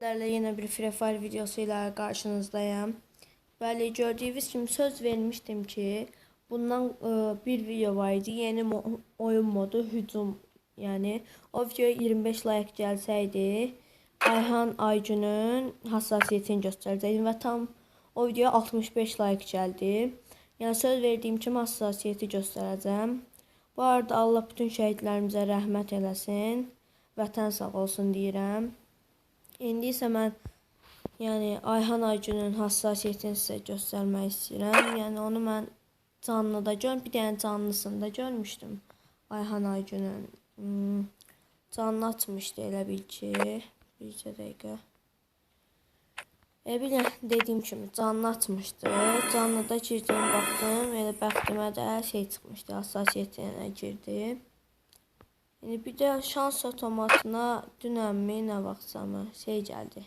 Sizlerle yine bir Free Fire videosuyla karşınızdayım. Böyle gördüğünüz gibi söz vermiştim ki bundan e, bir video vardı. Yeni mo- oyun modu hücum yani o videoya 25 like gelseydi Ayhan Aycun'un hassasiyetini gösterəcəkdim və tam o videoya 65 like geldi. Yəni söz verdiyim kimi hassasiyeti göstərəcəm. Bu arada Allah bütün şəhidlərimizə rəhmət eləsin. Vətən sağ olsun deyirəm. İsə mən yəni Ayhan Aycunun hassasiyetini sizə göstərmək istəyirəm. Yəni onu mən canlıda gör, bir dənə canlısında görmüşdüm. Ayhan Aycunun hmm, canlı atmışdı elə bil ki. Bircə dəqiqə. E bilən dediyim kimi canlı atmışdı. Canlıda girdim, baxdım, elə bəxtimə də şey çıxmışdı, hassasiyetinə girdi. Yəni bir də şans otomatına dünənmi nə vaxtsamı şey gəldi.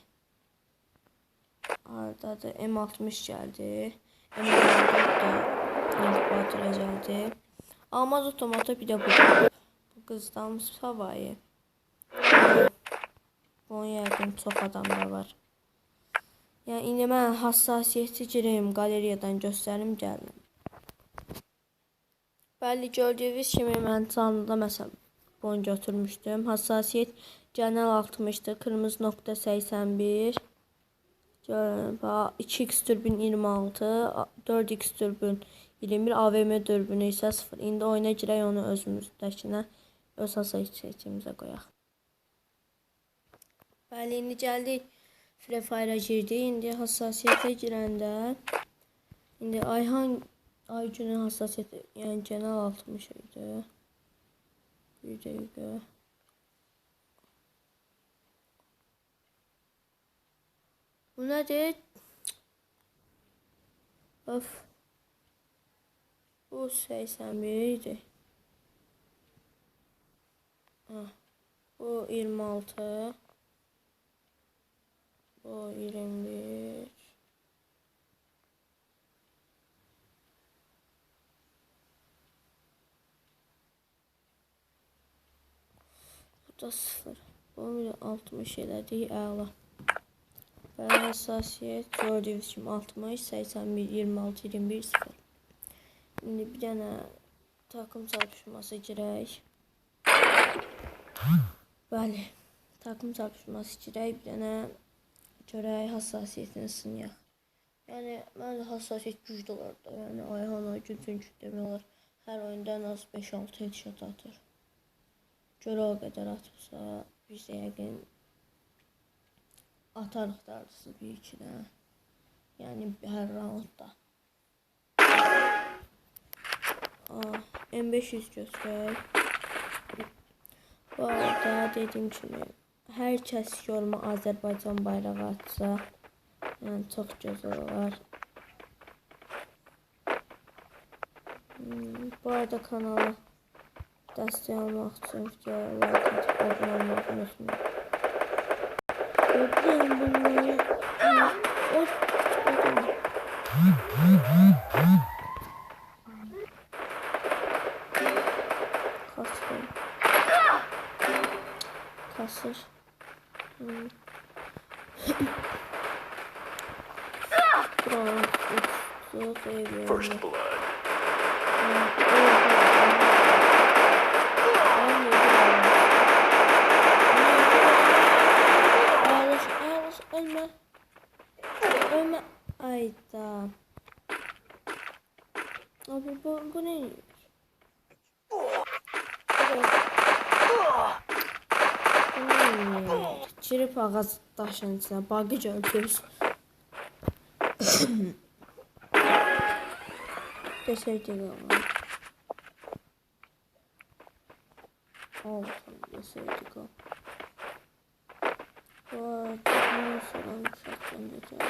Hardadır? M60 gəldi. M64 da inkubatora gəldi. Almaz otomata bir də bu. Bu qızdan savayı. Bunun yəqin çox adamda var. Yəni indi mən hassasiyeti gireyim, qaleriyadan göstərim gəldim. Bəli gördüyünüz kimi mən canlıda məsələn bunu götürmüşdüm. Hassasiyet genel 60'tı. Kırmızı nokta 81. Görün, bax, 2x türbün 26, 4x türbün 21, AVM dürbünü isə 0. İndi oyuna girək onu özümüzdəkinə, öz hassasiyetimizə qoyaq. Bəli, indi gəldik. Free Fire-a. İndi hassasiyetə girəndə indi Ayhan Aycunun hassasiyeti, yəni genel 60 idi. Bir dakika. Bu nedir? Of. Bu 81 idi. Ah. Bu 26. Bu 21. Da 0. Bu bir de 60 elədik, əla. Bəli, hassasiyet gördüyünüz kimi 60, 81, 26, 21, 0. İndi bir dənə takım çarpışması girək. Bəli, takım çarpışması girək, bir dənə görək hassasiyetini sınayaq. Yəni, məncə hassasiyyət güclü olar da. Yəni, Ayhan Aygün çünki demək olar hər oyunda ən az 5-6 headshot atır. Görə o qədər atırsa, biz də yəqin atarıq da ardısı bir iki də. Yəni hər raundda. Ah, M500 göstər. Bu arada dediyim kimi hər kəs yoruma Azərbaycan bayrağı atsa, yəni çox gözəl olar. Hmm, bu arada kanala dəstək olmaq üçün videoya like atıb abunə olmağı unutmayın. Gördüm bunu. O Kasır. Kasır. Hmm. Buranın uçtu seviyorum. First blood. Ağlaş, ağlaş, ölme. Ölme. Ayda. Abi bu, bu ne? Hmm, Çirip ağız daşın içine. Bagı gördünüz. Teşekkür ederim. Olsun. Deseydik o. Bu arada sonra yükselteceğim diyeceğiz.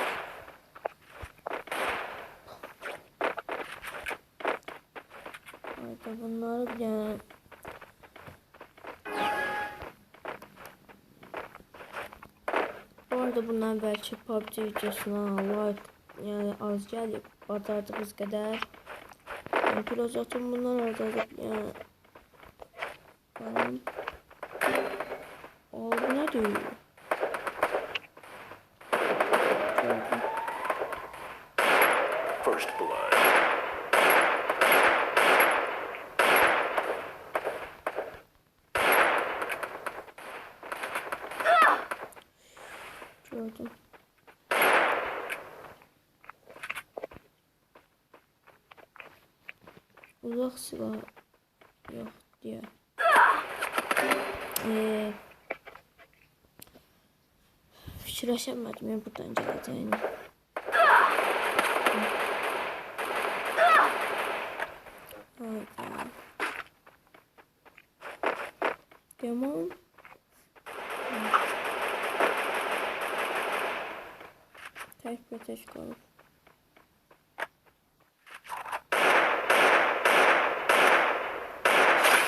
Hayda bunları yani Arada bundan belki PUBG videosuna like yani az gelip batardığımız kadar yani biraz atın bunlar arada yani Bakalım. O ne diyor? Gördüm. Uzak silah yok diye. Ee, fikirləşəmədim ya buradan gələcəyini. Hayda. Tamam. Bir tek kalır.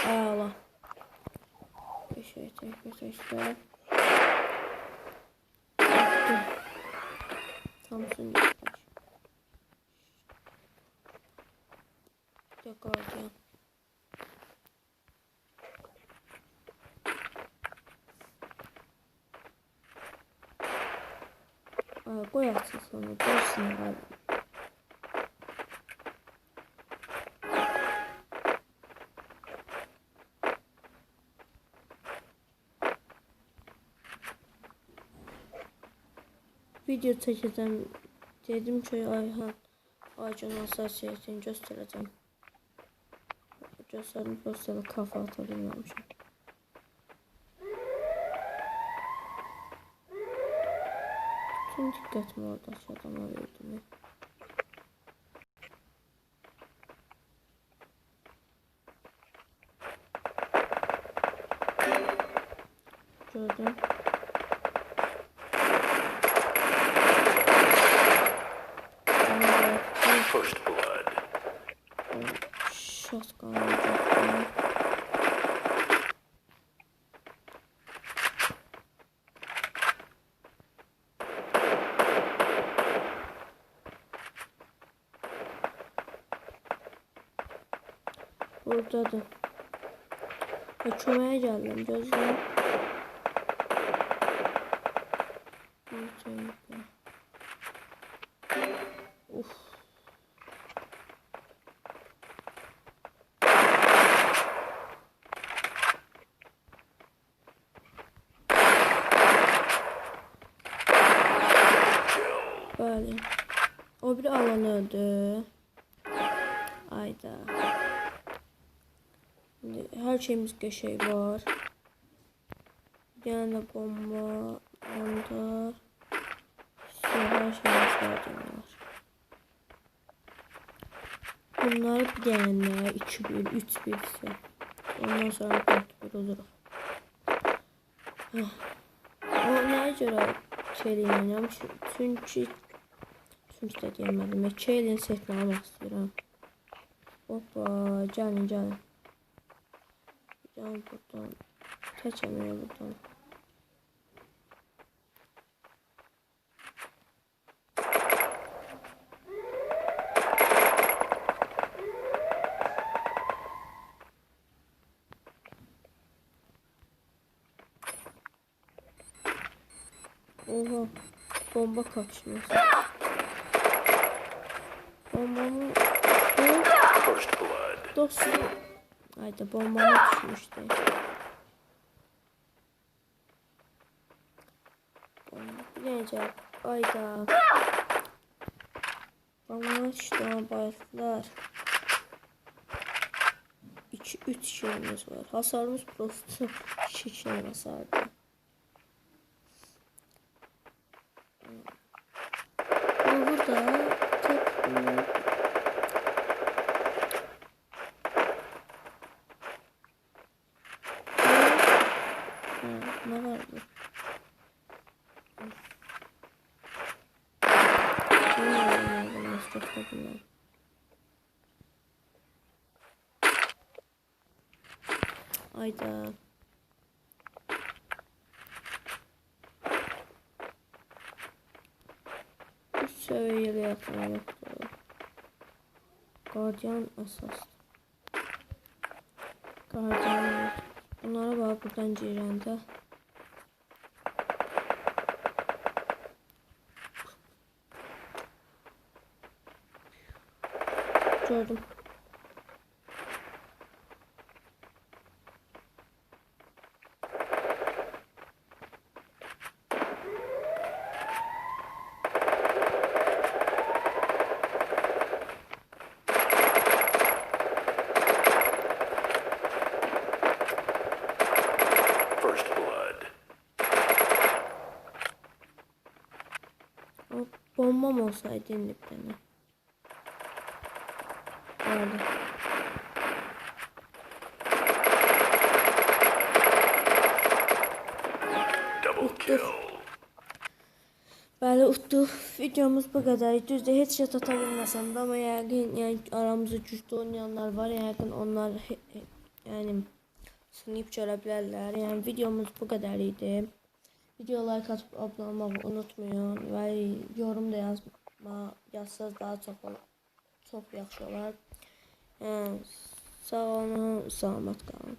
Ay Allah. Bir tek kalır. Samsun yapmış. Bir de gardiyan. Aa, koy atsın sonra. Dursun abi. Video çekeceğim. Dedim ki Ayhan Aycan hassasiyetini göstereceğim. Gösterdim gösterdim kafa atabilmemişim. Tüm dikkatimi oradaki adama verdim. ya. Gördüm. Evet, First blood. Shotgun Buradadır. Ya çömeğe geldim tane. Uf. Böyle. O bir alan öldü. Ayda. Şimdi her şeyimiz şey var. Tane bomba, mantar. Her şeyimiz var. Bunlar bir tane 2 1 3 1 ise. Ondan sonra 4 1 olur. O neye göre çeliyim Çünkü çünkü de diyemedim. Çelin setini almak istiyorum. Hoppa canım canım. Can buradan. Kaçamıyor buradan. Oha. Bomba kapışması. Bombamı... First blood. dostum. Hayda bombama düşmüştü. Bilecek. Hayda. Bombama düştü ama bayatlar. 2 3 şeyimiz var. Hasarımız prosto 2 şey hasardı. Ne var bu? Bilmiyorum nereden nasıl topladığını. Ayda. Üç seviyeli yatma yoktu. Gardiyan Bunlara bak buradan cirende. Gördüm. O bombam olsaydı bir tane. Öyle. Kill. Bəli, utdu. Videomuz bu qədər. Düzdür, heç şey ata bilməsəm də, amma yəqin yəni aramızda güclü oynayanlar var. Yəqin onlar yəni sınayıb görə bilərlər. Yəni videomuz bu qədər idi. Video like atıb abunə olmağı unutmayın və yorum da yazma, yazsaz daha çox ol çox yaxşı olar. Yəni, sağ olun, salamat qalın.